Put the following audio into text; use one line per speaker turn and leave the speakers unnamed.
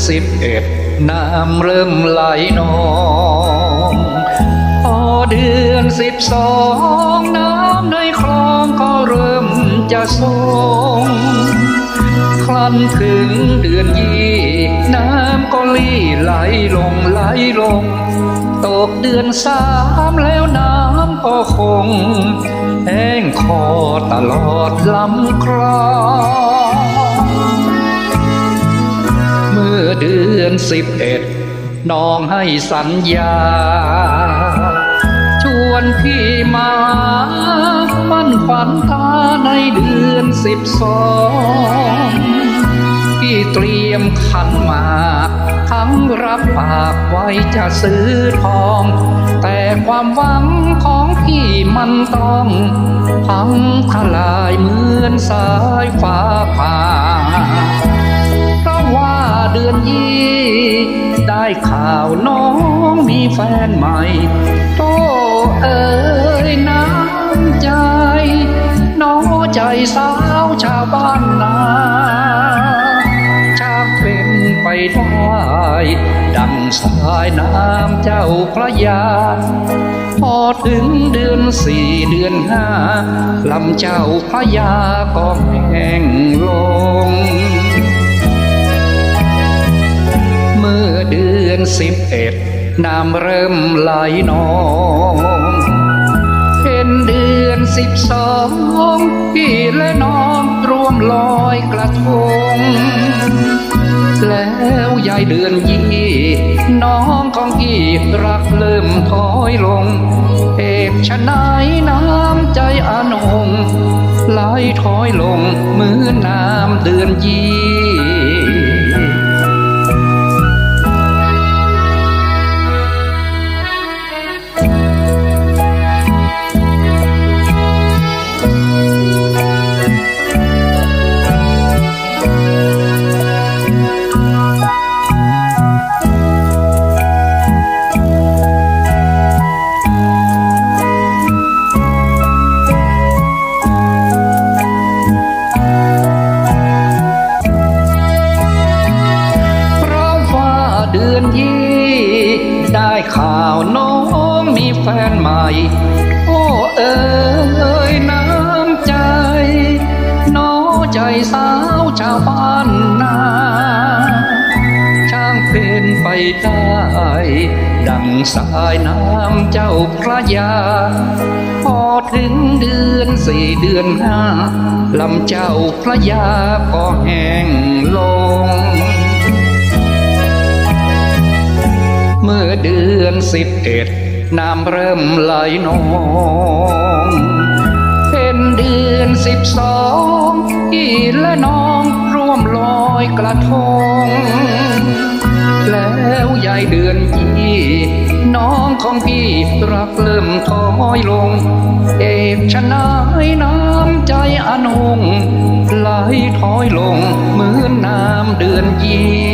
เดือนสิบเอ็ดน้ำเริ่มไหลนองพอเดือนสิบสองน้ำในคลองก็เริ่มจะทรงคลันถึงเดือนยี่น้ำก็ลี่ไหลลงไหลลง ตกเดือนสามแล้วน้ำก็คงแห้งคอตลอดลำคลอง เดือนสิบเอ็ดน้องให้สัญญา ชวนพี่มา มั่นฝันตาในเดือนสิบสองพี่เตรียมขันมาทั้งรับปากไว้จะซื้อทอง แต่ความหวังของพี่มันต้อง พังทลายเหมือนสายฟ้าผ่า ข่าวน้องมีแฟนใหม่โตเอ๋ยน้ำใจ น้องใจสาวชาวบ้านนาชากเป็นไปได้ดังสายน้ำเจ้าพระยา พอถึงเดือนสี่เดือนห้าลำเจ้าพระยาก็แห้งลง อเดือนสิบเอ็ดน้ำเริ่มไหลนอง เป็นเดือนสิบสองพี่และน้องรวมลอยกระทง แล้วยายเดือนยี่น้องของพี่รักเริ่มถอยลงเหตุชะไหนน้ำใจอนงไหลถอยลงเหมือนน้ำเดือนยี่ เดือนยี่ ได้ข่าวน้องมีแฟนใหม่ โอ้เอ๋ยน้ำใจ น้อใจสาวชาวบ้านนาช่างเป็นไปได้ ดังสายน้ำเจ้าพระยา พอถึงเดือนสี่เดือนห้าลำเจ้าพระยาก็แห้งลง มื่อเดือนสิบเอ็ดน้ำเริ่มไหลนอง เป็นเดือนสิบสองพี่และน้องร่วมลอยกระทง แล้วยายเดือนยี่น้องของพี่รักเริ่มถอยลง เอกชะนายน้ำใจอนงไหลถอยลงเหมือนน้ำเดือนยี่